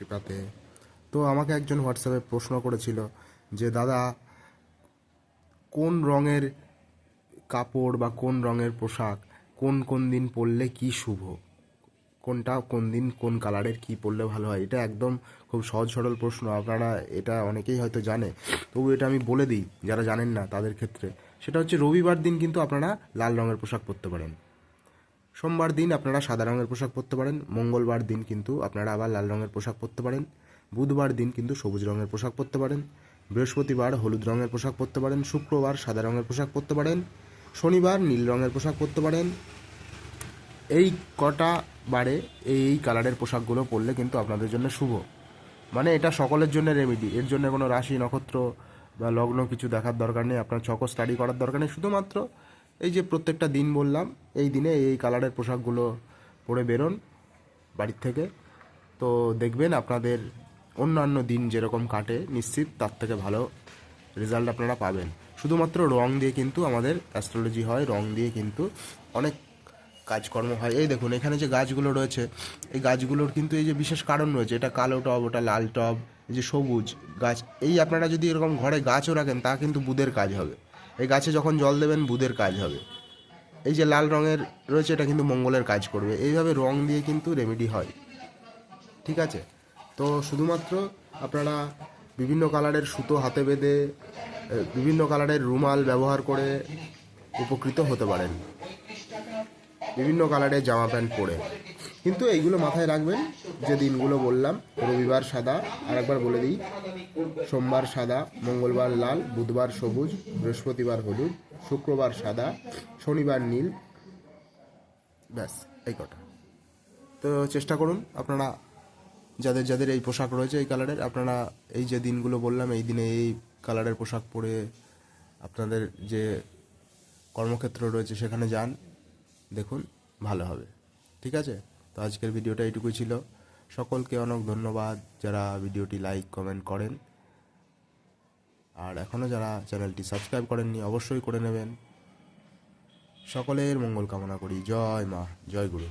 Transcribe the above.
কৃপাতে। তো আমাকে একজন হোয়াটসঅ্যাপে প্রশ্ন করেছিল যে, দাদা, কোন রঙের কাপড় বা কোন রঙের পোশাক কোন কোন দিন পরলে কি শুভ? কোনটা কোন দিন কোন কালারের কি পরলে ভালো হয়? এটা একদম খুব সহজ সরল প্রশ্ন, আপনারা এটা অনেকেই হয়তো জানে। তবু এটা আমি বলে দিই, যারা জানেন না তাদের ক্ষেত্রে। সেটা হচ্ছে রবিবার দিন কিন্তু আপনারা লাল রঙের পোশাক পরতে পারেন। সোমবার দিন আপনারা সাদা রঙের পোশাক পরতে পারেন, মঙ্গলবার দিন কিন্তু আপনারা আবার লাল রঙের পোশাক পরতে পারেন, বুধবার দিন কিন্তু সবুজ রঙের পোশাক পরতে পারেন, বৃহস্পতিবার হলুদ রঙের পোশাক পরতে পারেন, শুক্রবার সাদা রঙের পোশাক পরতে পারেন, শনিবার নীল রঙের পোশাক পরতে পারেন। এই কটা বারে এই কালারের পোশাকগুলো পরলে কিন্তু আপনাদের জন্য শুভ। মানে এটা সকলের জন্য রেমেডি এর জন্য কোনো রাশি, নক্ষত্র বা লগ্ন কিছু দেখার দরকার নেই, আপনার ছক স্টাডি করার দরকার নেই, শুধুমাত্র এই যে প্রত্যেকটা দিন বললাম, এই দিনে এই কালারের পোশাকগুলো পরে বেরোন বাড়ির থেকে। তো দেখবেন আপনাদের অন্যান্য দিন যেরকম কাটে, নিশ্চিত তার থেকে ভালো রেজাল্ট আপনারা পাবেন। শুধুমাত্র রং দিয়ে কিন্তু আমাদের অ্যাস্ট্রোলজি হয়, রং দিয়ে কিন্তু অনেক কাজকর্ম হয়। এই দেখুন, এখানে যে গাছগুলো রয়েছে, এই গাছগুলোর কিন্তু এই যে বিশেষ কারণ রয়েছে, এটা কালো টব, ওটা লাল টব, এই যে সবুজ গাছ, এই আপনারা যদি এরকম ঘরে গাছও রাখেন, তা কিন্তু বুধের কাজ হবে। এই গাছে যখন জল দেবেন বুধের কাজ হবে। এই যে লাল রঙের রয়েছে, এটা কিন্তু মঙ্গলের কাজ করবে। এইভাবে রং দিয়ে কিন্তু রেমেডি হয়। ঠিক আছে? তো শুধুমাত্র আপনারা বিভিন্ন কালারের সুতো হাতে বেঁধে বিভিন্ন কালারের রুমাল ব্যবহার করে উপকৃত হতে পারেন। বিভিন্ন কালারের জামা প্যান্ট পরে। কিন্তু এইগুলো মাথায় রাখবেন, যে দিনগুলো বললাম, রবিবার সাদা আর একবার বলে দিই, সোমবার সাদা, মঙ্গলবার লাল, বুধবার সবুজ, বৃহস্পতিবার হলুদ, শুক্রবার সাদা, শনিবার নীল। ব্যাস, এই কটা। তো চেষ্টা করুন, আপনারা যাদের যাদের এই পোশাক রয়েছে এই কালারের, আপনারা এই যে দিনগুলো বললাম, এই দিনে এই কালারের পোশাক পরে আপনাদের যে কর্মক্ষেত্র রয়েছে সেখানে যান, দেখুন, ভালো হবে। ঠিক আছে? তো আজকের ভিডিওটা এটুকুই ছিল। সকলকে অনেক ধন্যবাদ যারা ভিডিওটি লাইক, কমেন্ট করেন। আর এখনও যারা চ্যানেলটি সাবস্ক্রাইব করেননি, অবশ্যই করে নেবেন। সকলের মঙ্গল কামনা করি। জয় মা, জয় গুরু।